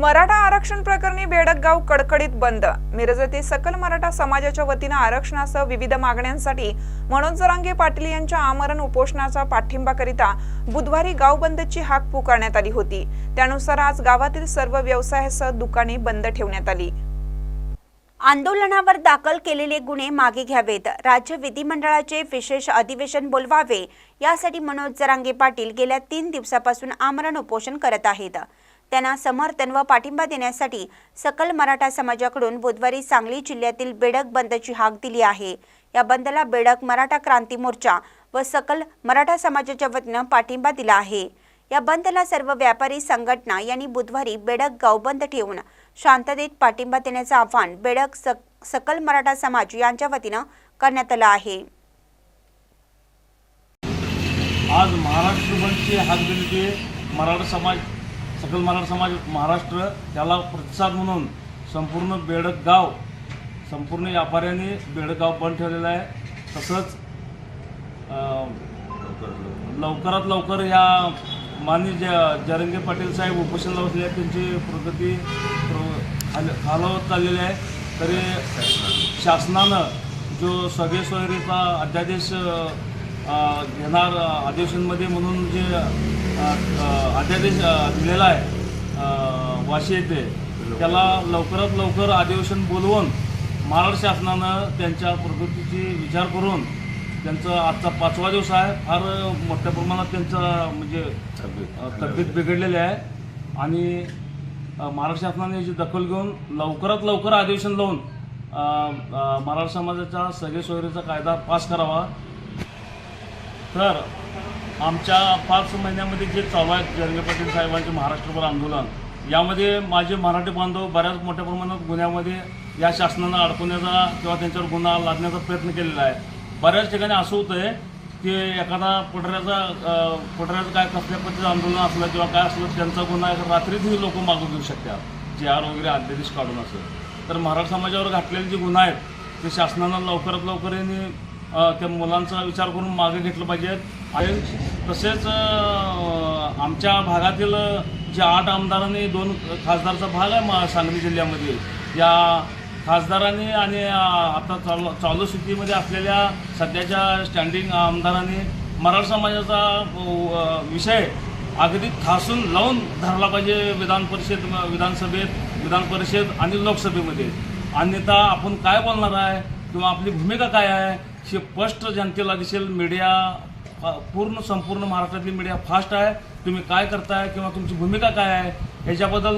मराठा आरक्षण प्रकरणी बेडकगाव कडकडीत बंद. मिरज येथे सकल मराठा समाजाच्या वतीनं आरक्षणासह विविध मागण्यांसाठी मनोज जरांगे पाटील यांच्या आमरण उपोषणाचा पाठिंबा करिता बुधवारी गाव बंदची हाक पुकारण्यात आली होती. त्यानुसार आज गावातील सर्व व्यवसायासह दुकाने बंद ठेवण्यात आली. आंदोलनावर दाखल केलेले गुन्हे मागे घ्यावेत. राज्य विधिमंडळाचे विशेष अधिवेशन बोलवावे. यासाठी मनोज जरांगे पाटील गेल्या तीन दिवसापासून आमरण उपोषण करत आहेत. त्यांना समर्थन व पाठिंबा देण्यासाठी सकल मराठा समाजाकडून बुधवारी सांगली जिल्ह्यातील बेडक बंदची हाक दिली आहे. या बंदला बेडक मराठा क्रांती मोर्चा व सकल मराठा समाजाच्या वतीनं पाठिंबा दिला आहे. या बंदला सर्व व्यापारी संघटना यांनी बुधवारी बेडक गाव बंद ठेवून शांततेत पाठिंबा देण्याचं आव्हान बेडक सक- सकल मराठा समाज यांच्या वतीनं करण्यात आलं आहे. आज महाराष्ट्र बंदची दिली मराठा समाज सकल मराठा समाज महाराष्ट्र त्याला प्रतिसाद म्हणून संपूर्ण बेडगाव संपूर्ण व्यापाऱ्यांनी बेडगाव बंद ठेवलेलं आहे. तसंच लवकरात लवकर ह्या माननीय ज जरंगे पाटील साहेब उपोषणला बसले आहेत. त्यांची प्रगती प्र- खालावत चाललेली आहे. तरी शासनानं जो सगळे सोयरीचा अध्यादेश घेणार अधिवेशनमध्ये म्हणून जे अध्यादेश दिलेला आहे वाशी येथे त्याला लवकरात लवकर अधिवेशन बोलवून महाराष्ट्र शासनानं त्यांच्या प्रगतीची विचार करून त्यांचं आजचा पाचवा दिवस आहे. फार मोठ्या प्रमाणात त्यांचं म्हणजे तब्येत बिघडलेली आहे. आणि महाराष्ट्र शासनाने याची दखल घेऊन लवकरात लवकर अधिवेशन लावून मराठा समाजाचा सगळे सोयरीचा कायदा पास करावा. तर आमच्या पाच महिन्यामध्ये जे चालू आहे जरंगे पाटील साहेबांचे महाराष्ट्रभर आंदोलन यामध्ये माझे मराठी बांधव बऱ्याच मोठ्या प्रमाणात गुन्ह्यामध्ये या शासनानं अडकवण्याचा किंवा त्यांच्यावर गुन्हा लादण्याचा प्रयत्न केलेला आहे. बऱ्याच ठिकाणी असं होतं आहे की एखादा पटऱ्याचा पटऱ्याचं काय कसल्या पद्धतीचं आंदोलन असलं किंवा काय असलं त्यांचा गुन्हा रात्रीतही लोक मागून घेऊ शकतात जे आर वगैरे अध्यादेश काढून असेल तर मराठा समाजावर घातलेले जे गुन्हा आहेत ते शासनानं लवकरात लवकर यांनी त्या मुलांचा विचार करून मागे घेतलं पाहिजे. आणि तसेच आमच्या भागातील जे आठ आमदारांनी दोन खासदारचा भाग आहे मा सांगली जिल्ह्यामध्ये. या खासदारांनी आणि आता चालू चालू स्थितीमध्ये असलेल्या सध्याच्या स्टँडिंग आमदारांनी मराठा समाजाचा विषय अगदी ठासून लावून धरला पाहिजे विधान परिषद विधानसभेत विधान परिषद आणि लोकसभेमध्ये. अन्यथा आपण काय बोलणार आहे? किंवा आपली भूमिका काय आहे? हे स्पष्ट जनतेला दिसेल मीडिया पूर्ण संपूर्ण महाराष्ट्रातली मीडिया फास्ट आहे. तुम्ही काय करताय किंवा तुमची भूमिका काय आहे ह्याच्याबद्दल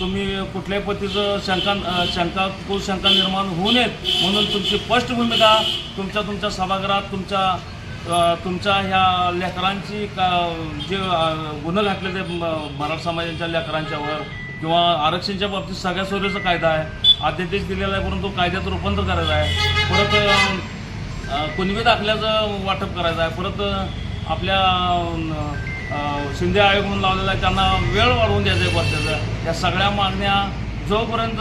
तुम्ही कुठल्याही पद्धतीचं शंका शंका शंका शंका निर्माण होऊ नयेत म्हणून तुमची स्पष्ट भूमिका तुमच्या तुमच्या सभागृहात तुमच्या तुमच्या ह्या लेकरांची का जे गुन्हे घातले ते म- मराठा समाजाच्या लेकरांच्यावर किंवा आरक्षणच्या बाबतीत सगळ्या सोयीचा कायदा आहे. अध्यादेश दिलेला आहे परंतु कायद्यात रूपांतर करायचं आहे. परत कुणबी दाखल्याचं वाटप करायचं आहे. परत आपल्या शिंदे आयोग म्हणून लावलेला आहे. त्यांना वेळ वाढवून द्यायचा आहे वर्षाचा या सगळ्या मागण्या जोपर्यंत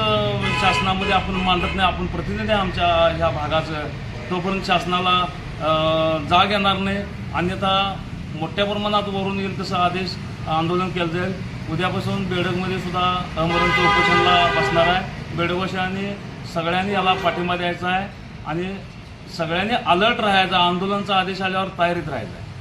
शासनामध्ये आपण मांडत नाही आपण प्रतिनिधी आमच्या ह्या भागाचं तोपर्यंत शासनाला जाग येणार नाही. अन्यथा मोठ्या प्रमाणात वरून येईल तसं आदेश आंदोलन केलं जाईल. उद्यापासून बेडकमध्ये सुद्धा अमरावती उपोषणला बसणार आहे. बेडगोशाने सगळ्यांनी याला पाठिंबा द्यायचा आहे. आणि सगळ्यांनी अलर्ट राहायचा आंदोलनाचा आदेश आल्यावर तयारीत राहायचं. आहे